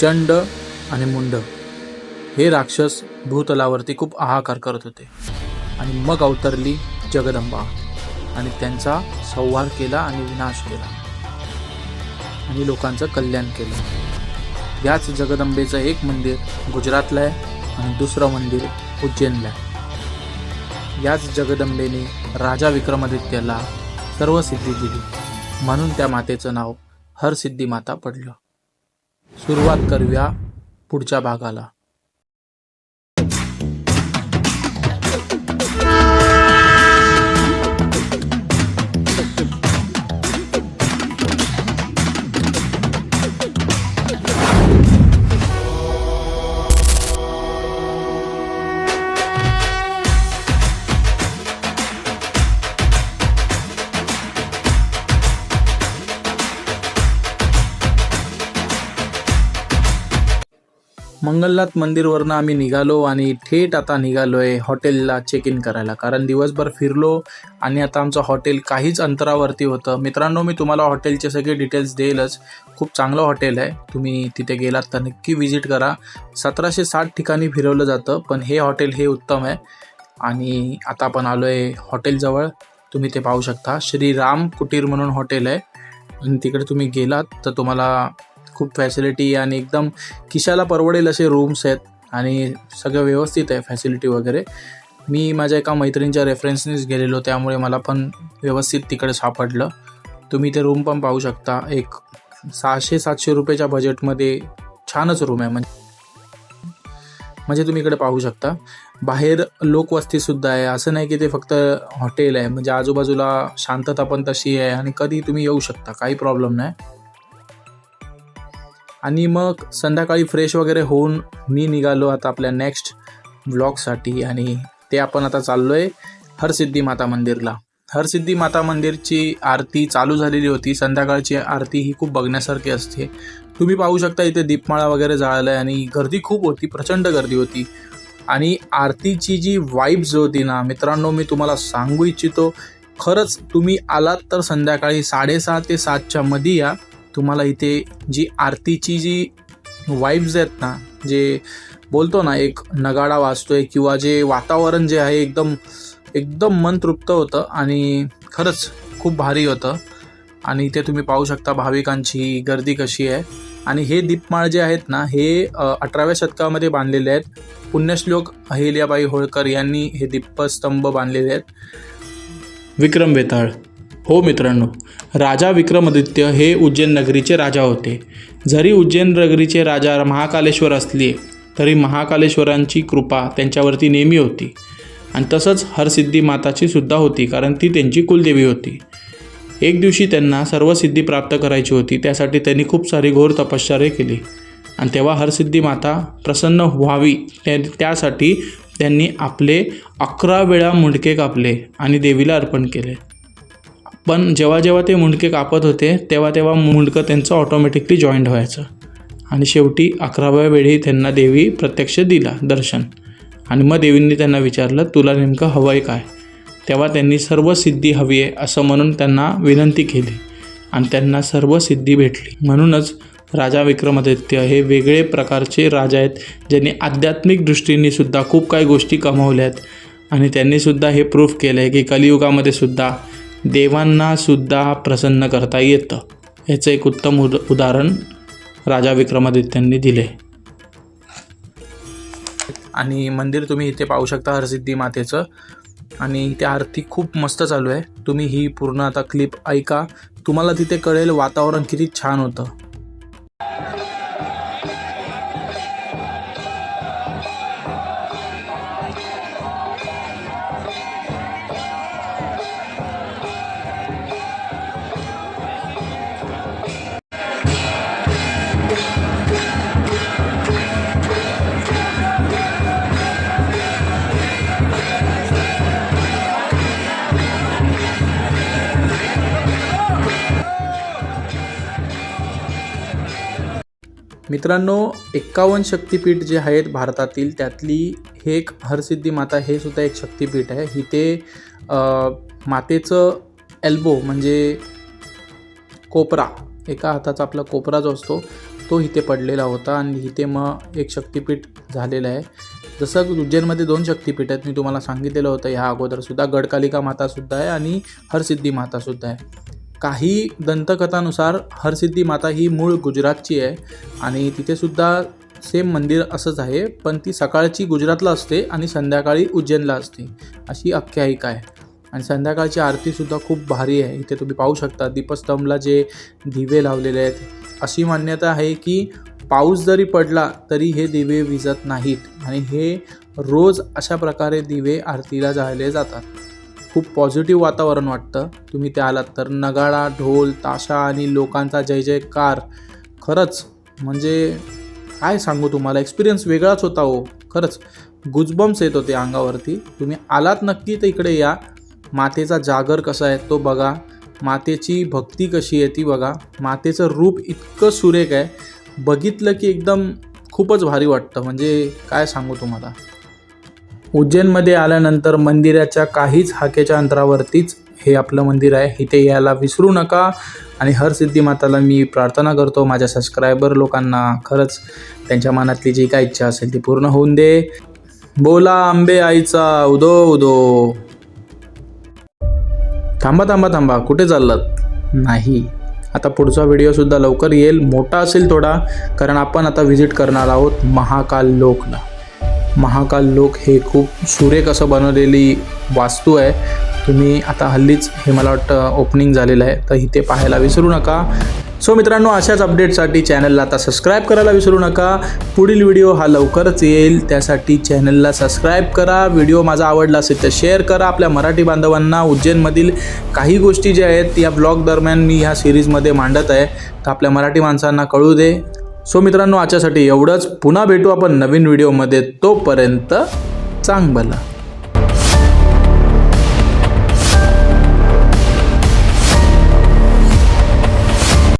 चंड आणि मुंड. हे राक्षस भूतलावरती खूप हाहाकार करत होते. आणि मग अवतरली जगदंबा. आणि त्यांचा संहार केला आणि विनाश केला. आणि लोकांचं कल्याण केलं. याच जगदंबेचं एक मंदिर गुजरातला आहे आणि दुसरं मंदिर उज्जैनला आहे. याच जगदंबेने राजा विक्रमादित्याला सर्व सिद्धी दिली. म्हणून त्या मातेचं नाव हरसिद्धी माता पडलं. सुरुवात करूया पुढच्या भागाला. मंगलनाथ मंदिरवरनं आम्ही निघालो आणि थेट आता निघालो आहे हॉटेलला चेक इन करायला. कारण दिवसभर फिरलो आणि आता आमचं हॉटेल काहीच अंतरावरती होतं. मित्रांनो मी तुम्हाला हॉटेलचे सगळे डिटेल्स देईलच. खूप चांगलं हॉटेल आहे. तुम्ही तिथे गेलात तर नक्की व्हिजिट करा. सतराशे साठ ठिकाणी फिरवलं जातं पण हे हॉटेल हे उत्तम आहे. आणि आता आपण आलो आहे हॉटेलजवळ तुम्ही ते पाहू शकता. श्री राम कुटीर म्हणून हॉटेल आहे. आणि तिकडे तुम्ही गेलात तर तुम्हाला खूप फॅसिलिटी आणि एकदम खिशाला परवडेल असे रूम्स आहेत आणि सगळं व्यवस्थित आहे फॅसिलिटी वगैरे. मी माझ्या एका मैत्रिणीच्या रेफरन्सनेच गेलेलो त्यामुळे मला पण व्यवस्थित तिकडे सापडलं. तुम्ही ते रूम पण पाहू शकता. एक सहाशे सातशे रुपयाच्या बजेटमध्ये छानच रूम आहे. म्हणजे म्हणजे तुम्ही इकडे पाहू शकता. बाहेर लोकवस्तीसुद्धा आहे. असं नाही की ते फक्त हॉटेल आहे. म्हणजे आजूबाजूला शांतता पण तशी आहे आणि कधी तुम्ही येऊ शकता. काही प्रॉब्लेम नाही. आणि मग संध्याकाळी फ्रेश वगैरे होऊन मी निघालो आता आपल्या नेक्स्ट ब्लॉगसाठी आणि ते आपण आता चाललो आहे हरसिद्धी माता मंदिरला. हरसिद्धी माता मंदिरची आरती चालू झालेली होती. संध्याकाळची आरती ही खूप बघण्यासारखी असते. तुम्ही पाहू शकता इथे दीपमाळा वगैरे जाळलं आहे आणि गर्दी खूप होती प्रचंड गर्दी होती. आणि आरतीची जी वाईब्स होती ना मित्रांनो मी तुम्हाला सांगू इच्छितो खरंच तुम्ही आलात तर संध्याकाळी साडेसहा ते सातच्या मध्ये या. तुम्हाला इथे जी आरतीची जी वाईब्स आहेत ना जे बोलतो ना एक नगाडा वाजतोय किंवा जे वातावरण जे आहे एकदम एकदम मन तृप्त होतं आणि खरंच खूप भारी होतं. आणि इथे तुम्ही पाहू शकता भाविकांची गर्दी कशी आहे. आणि हे दीपमाळ जे आहेत ना हे अठराव्या शतकामध्ये बांधलेले आहेत. पुण्यश्लोक अहिल्याबाई होळकर यांनी हे दीपस्तंभ बांधलेले आहेत. विक्रम वेताळ. हो मित्रांनो राजा विक्रमादित्य हे उज्जैन नगरीचे राजा होते. जरी उज्जैन नगरीचे राजा महाकालेश्वर असले तरी महाकालेश्वरांची कृपा त्यांच्यावरती नेहमी होती. आणि तसंच हरसिद्धी माताची सुद्धा होती कारण ती त्यांची कुलदेवी होती. एक दिवशी त्यांना सर्व सिद्धी प्राप्त करायची होती त्यासाठी त्यांनी खूप सारी घोर तपश्चर्या केली. आणि तेव्हा हरसिद्धी माता प्रसन्न व्हावी त्यासाठी त्यांनी आपले अकरा वेळा मुंडके कापले आणि देवीला अर्पण केले. पण जेव्हा जेव्हा ते मुंडके कापत होते तेव्हा तेव्हा मुंडकं त्यांचं ऑटोमॅटिकली जॉईंट व्हायचं. आणि शेवटी अकराव्या वेळी त्यांना देवी प्रत्यक्ष दिला दर्शन. आणि मग देवींनी त्यांना विचारलं तुला नेमकं हवं आहे काय? तेव्हा त्यांनी सर्व सिद्धी हवी आहे असं म्हणून त्यांना विनंती केली. आणि त्यांना सर्व सिद्धी भेटली. म्हणूनच राजा विक्रमादित्य हे वेगळे प्रकारचे राजा आहेत ज्यांनी आध्यात्मिक दृष्टीने सुद्धा खूप काही गोष्टी कमावल्या आहेत. आणि त्यांनीसुद्धा हे प्रूफ केलं आहे की कलियुगामध्ये सुद्धा देवांना सुद्धा प्रसन्न करता येतं. याचं एक उत्तम उद उदाहरण राजा विक्रमादित्यांनी दिले. आणि मंदिर तुम्ही इथे पाहू शकता हरसिद्धी मातेचं. आणि इथे आरती खूप मस्त चालू आहे. तुम्ही ही पूर्ण आता क्लिप ऐका. तुम्हाला तिथे कळेल वातावरण किती छान होतं. मित्रांनो एक्कावन्न शक्तिपीठ जे आहेत भारतातील त्यातली हे एक हरसिद्धी माता हे सुद्धा एक शक्तिपीठ आहे. इथे मातेचं एल्बो म्हणजे कोपरा एका हाताचा आपला कोपरा जो असतो तो इथे पडलेला होता आणि इथे मग एक शक्तिपीठ झालेलं आहे. जसं उज्जैनमध्ये दोन शक्तिपीठ आहेत मी तुम्हाला सांगितलेलं होतं ह्या अगोदरसुद्धा गडकालिका मातासुद्धा आहे आणि हरसिद्धी मातासुद्धा आहे. काही दंतकथानुसार हरसिद्धी माता ही मूळ गुजरातची आहे आणि तिथेसुद्धा सेम मंदिर असंच आहे पण ती सकाळची गुजरातला असते आणि संध्याकाळी उज्जैनला असते. अशी आख्यायिका आहे. आणि संध्याकाळची आरतीसुद्धा खूप भारी आहे. इथे तुम्ही पाहू शकता दीपस्तंभला जे दिवे लावलेले आहेत. अशी मान्यता आहे की पाऊस जरी पडला तरी हे दिवे विजत नाहीत आणि हे रोज अशा प्रकारे दिवे आरतीला जाळले जातात. खूप पॉझिटिव्ह वातावरण वाटतं. तुम्ही ते आलात तर नगाळा ढोल ताशा आणि लोकांचा जय जयकार. खरंच म्हणजे काय सांगू तुम्हाला? एक्सपिरियन्स वेगळाच होता हो. खरंच गुजबम्स येत होते अंगावरती. तुम्ही आलात नक्की तर इकडे या. मातेचा जागर कसा आहे तो बघा. मातेची भक्ती कशी आहे ती बघा. मातेचं रूप इतकं सुरेख आहे. बघितलं की एकदम खूपच भारी वाटतं. म्हणजे काय सांगू तुम्हाला? उज्जैनमध्ये आल्यानंतर मंदिराच्या काहीच हाकेच्या अंतरावरतीच हे आपलं मंदिर आहे. इथे यायला विसरू नका. आणि हरसिद्धी माताला मी प्रार्थना करतो माझ्या सबस्क्रायबर लोकांना. खरंच त्यांच्या मनातली जी काय इच्छा असेल ती पूर्ण होऊन दे. बोला आंबे आईचा उदो उदो. थांबा थांबा थांबा. कुठे चाललात? नाही. आता पुढचा व्हिडिओसुद्धा लवकर येईल. मोठा असेल थोडा कारण आपण आता व्हिजिट करणार आहोत महाकाल लोकला. महाकाल लोक हे खूप सुरेख असं बनवलेली वास्तू आहे. तुम्ही आता हल्लीच हे मला वाटतं ओपनिंग झालेलं आहे. तर इथे पाहायला विसरू नका. सो मित्रांनो अशाच अपडेटसाठी चॅनलला आता सबस्क्राईब करायला विसरू नका. पुढील व्हिडिओ हा लवकरच येईल. त्यासाठी चॅनलला सबस्क्राईब करा. व्हिडिओ माझा आवडला असेल तर शेअर करा. आपल्या मराठी बांधवांना उज्जैनमधील काही गोष्टी ज्या आहेत या ब्लॉग दरम्यान मी ह्या सिरीजमध्ये मांडत आहे. तर आपल्या मराठी माणसांना कळू दे. सो मित्रांनो आजच्यासाठी एवढंच. पुन्हा भेटू आपण नवीन व्हिडिओमध्ये. तोपर्यंत चांग भला